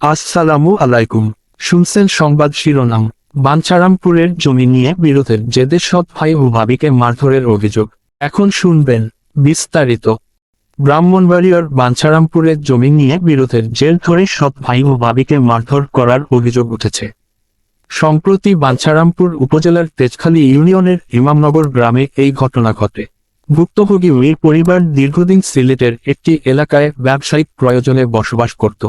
আসসালামু আলাইকুম। শুনছেন সংবাদ শিরোনাম। বাঞ্ছারামপুরের জমি নিয়ে বিরোধের জেদে সৎ ভাই ও ভাবিকে মারধরের অভিযোগ। এখন শুনবেন বিস্তারিত। ব্রাহ্মণবাড়িয়ার বাঞ্ছারামপুরের জমি নিয়ে বিরোধের জেল ধরে সৎ ভাই ও ভাবিকে মারধর করার অভিযোগ উঠেছে। সম্প্রতি বাঞ্ছারামপুর উপজেলার তেজখালী ইউনিয়নের ইমামনগর গ্রামে এই ঘটনা ঘটে। ভুক্তভোগী ওই পরিবার দীর্ঘদিন সিলেটের একটি এলাকায় ব্যবসায়িক প্রয়োজনে বসবাস করত।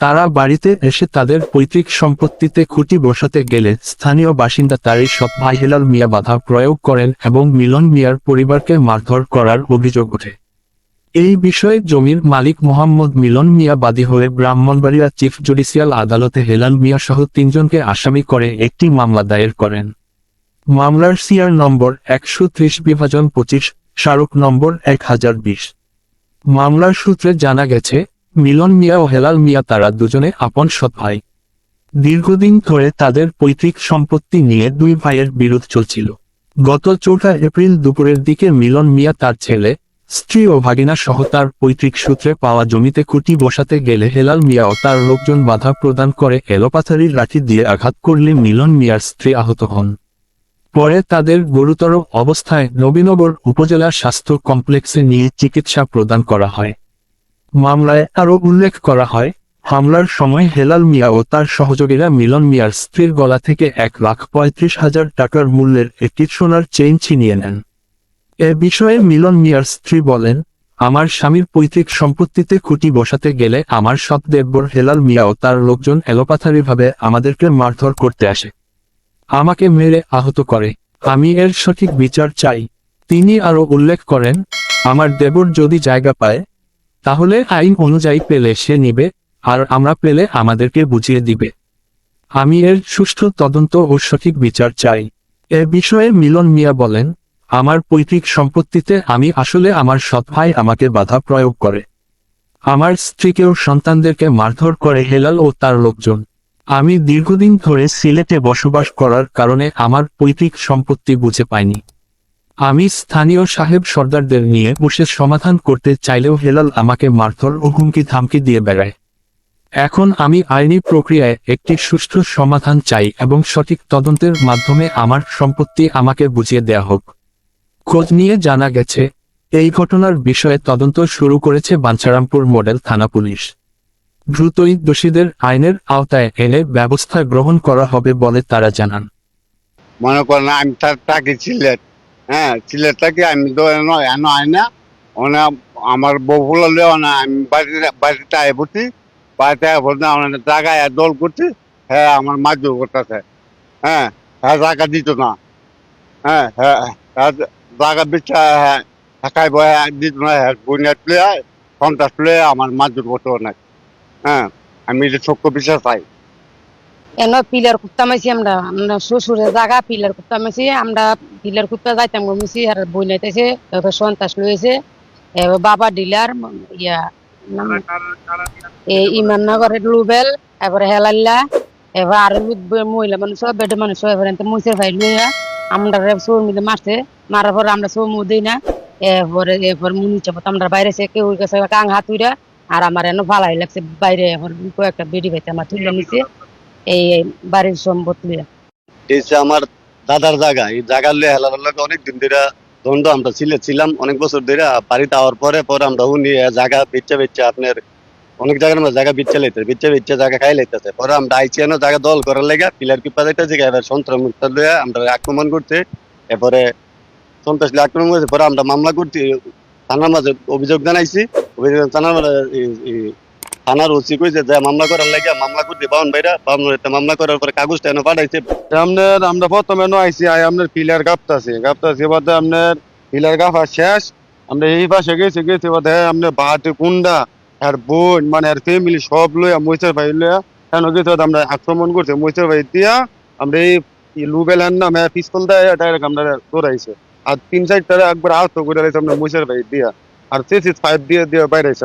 তারা বাড়িতে এসে তাদের পৈতৃক সম্পত্তিতে খুঁটি বসাতে গেলে স্থানীয় বাসিন্দা তারই সৎ ভাই হেলাল মিয়া বাধা প্রয়োগ করেন এবং মিলন মিয়ার পরিবারকে মারধর করার অভিযোগ ওঠে। এই বিষয়ে জমির মালিক মোহাম্মদ মিলন মিয়া বাদী হয়ে ব্রাহ্মণবাড়িয়া চিফ জুডিশিয়াল আদালতে হেলাল মিয়া সহ তিনজনকে আসামি করে একটি মামলা দায়ের করেন। মামলার সিআর নম্বর একশো ত্রিশ বিভাজন পঁচিশ স্মারক নম্বর এক হাজার বিশ। মামলার সূত্রে জানা গেছে মিলন মিয়া ও হেলাল মিয়া তারা দুজনে আপন সৎ ভাই। দীর্ঘদিন ধরে তাদের পৈতৃক সম্পত্তি নিয়ে দুই ভাইয়ের বিরোধ চলছিল। গত চৌঠা এপ্রিল দুপুরের দিকে মিলন মিয়া তার ছেলে, স্ত্রী ও ভাগিনা সহ তার পৈতৃক সূত্রে পাওয়া জমিতে খুঁটি বসাতে গেলে হেলাল মিয়া ও তার লোকজন বাধা প্রদান করে এলোপাথারির লাঠি দিয়ে আঘাত করলে মিলন মিয়ার স্ত্রী আহত হন। পরে তাদের গুরুতর অবস্থায় নবীনগর উপজেলা স্বাস্থ্য কমপ্লেক্সে নিয়ে চিকিৎসা প্রদান করা হয়। মামলায় আরও উল্লেখ করা হয়, হামলার সময় হেলাল মিয়া ও তার সহযোগীরা মিলন মিয়ার স্ত্রীর গলা থেকে এক লাখ পঁয়ত্রিশ হাজার টাকার মূল্যের একটি সোনার চেইন ছিনিয়ে নেন। এ বিষয়ে মিলন মিয়ার স্ত্রী বলেন, আমার স্বামীর পৈতৃক সম্পত্তিতে খুঁটি বসাতে গেলে আমার সব দেববর হেলাল মিয়া ও তার লোকজন এলোপাথারিভাবে আমাদেরকে মারধর করতে আসে। আমাকে মেরে আহত করে। আমি এর সঠিক বিচার চাই। তিনি আরও উল্লেখ করেন, আমার দেবর যদি জায়গা পায় তাহলে আইন অনুযায়ী পেলে সে নিবে, আর আমরা পেলে আমাদেরকে বুঝিয়ে দিবে। আমি এর সুষ্ঠু তদন্ত ও সঠিক বিচার চাই। এ বিষয়ে মিলন মিয়া বলেন, আমার পৈতৃক সম্পত্তিতে আমি আসলে আমার সৎ ভাই আমাকে বাধা প্রয়োগ করে। আমার স্ত্রীকেও সন্তানদেরকে মারধর করে হেলাল ও তার লোকজন। আমি দীর্ঘদিন ধরে সিলেটে বসবাস করার কারণে আমার পৈতৃক সম্পত্তি বুঝে পাইনি। আমি স্থানীয় সাহেব সর্দারদের নিয়ে বসে সমাধান করতে চাইলেও হেলাল আমাকে মারধর ও হুমকি ধামকি দিয়ে বেড়ায়। এখন আমি আইনি প্রক্রিয়ায় একটি সুষ্ঠু সমাধান চাই এবং সঠিক তদন্তের মাধ্যমে আমার সম্পত্তি আমাকে বুঝিয়ে দেয়া হোক। খোঁজ নিয়ে জানা গেছে, এই ঘটনার বিষয়ে তদন্ত শুরু করেছে বাঞ্ছারামপুর মডেল থানা পুলিশ। দ্রুতই দোষীদের আইনের আওতায় এনে ব্যবস্থা গ্রহণ করা হবে বলে তারা জানান। মনে করেন আমি তার তাকে সিলেট হ্যাঁ সিলেট আমি তো এনে আয় না। ওনা আমার বউ ফুলালে না আমি বাড়িতে বাড়িতে আয় পড়ছি বাড়িতে আয় পড়তে আমার জায়গায় দল করছি। হ্যাঁ আমার মারধর করতেছে। হ্যাঁ হ্যাঁ জায়গা দিত না। হ্যাঁ হ্যাঁ হ্যাঁ জায়গা বিচ্ছা হ্যাঁ থাকাই বয়, দিত না হ্যাঁ বুনিয়াদ প্লেয়ে সন্ত্রাস প্লেয়ে আমার মারধর করতে অনেক হ্যাঁ আমি এটা চক্ষ বিশ্বাস চাই। এনে পিলার কুত্তা মাইছি আমরা আমরা শ্বশুরের জায়গা পিলার কুত্তা মাইছি আমরা পিলার কুত্তা যাইতাম গমিছি আর বই নাইতেছে সন্তাস লইছে এবার বাবা ডিলার ইয়া ইমাননগরের লুবেল এবারে হেলাল্লা এবার আর মহিলা মানুষ বেডে মানুষ এবার মুসের ভাই লইয়া আমরা সৌ মিলে মারছে মারার পর আমরা সৌ মু দিই না এরপরে এরপর মুনি চাপত আমরা বাইরে সে কেউ গেছে কাং হাত উইরা আর আমার এনে ভালাই লাগছে বাইরে এখন কয়েকটা বেডি ভাইতে আমার তুলে নিছে। এই বাড়ির সম্পত্তি। আমার দাদার জায়গা, এই জায়গার লিয়ে হেলার লাগে অনেক দিন ধরে দ্বন্দ্ব আমরা সিলে ছিলাম। অনেক বছর ধরে বাড়িতে আওয়ার পরে পরে আমরা উনি জায়গা বেচে বেচে আপনার অনেক জায়গার জায়গা বিচ্ছে বিচ্ছে বিচ্ছে জায়গা খাই লাইতেছে। পরে আমরা আইছি এনে জায়গা দল করার লেগে পিলার পিপা এবার আমরা আক্রমণ করতে এরপরে সন্ত্রাস আক্রমণ করছে। পরে আমরা মামলা করতে থানার মাঝে অভিযোগ জানাইছি। অভিযোগ থানার মাঝে থানার ওসি কইছে যে মামলা করার লাগে মামলা করতে বাউন ভাইরা ভাইরা মামলা করার পরে কাগজটা এনে পাঠাইছে। আপনার আমরা প্রথমে নো আইসি আই আপনার পিলার গাপতাছি গাপতাছি বাদে আপনার পিলার গাফা শেষ। আমরা এই পাশে গেছি গেছি বাদে আপনার বাহাতে কুন্ডা, আর বোন মানে আর ফ্যামিলি সব লইয়া মৈসের ভাই লইয়া কেন গেছি আমরা আক্রমণ করছে মৈসের ভাই দিয়া আমরা এই লুবেল নামে পিস্তল দেয় ডাইরেক্ট আমরা দৌড়াইছে। আর তিন চারটা একবার আহত করে আমরা মৈসের ভাই দিয়া। আর সিসি ফাইভ দিয়ে দিয়ে বাইরেছে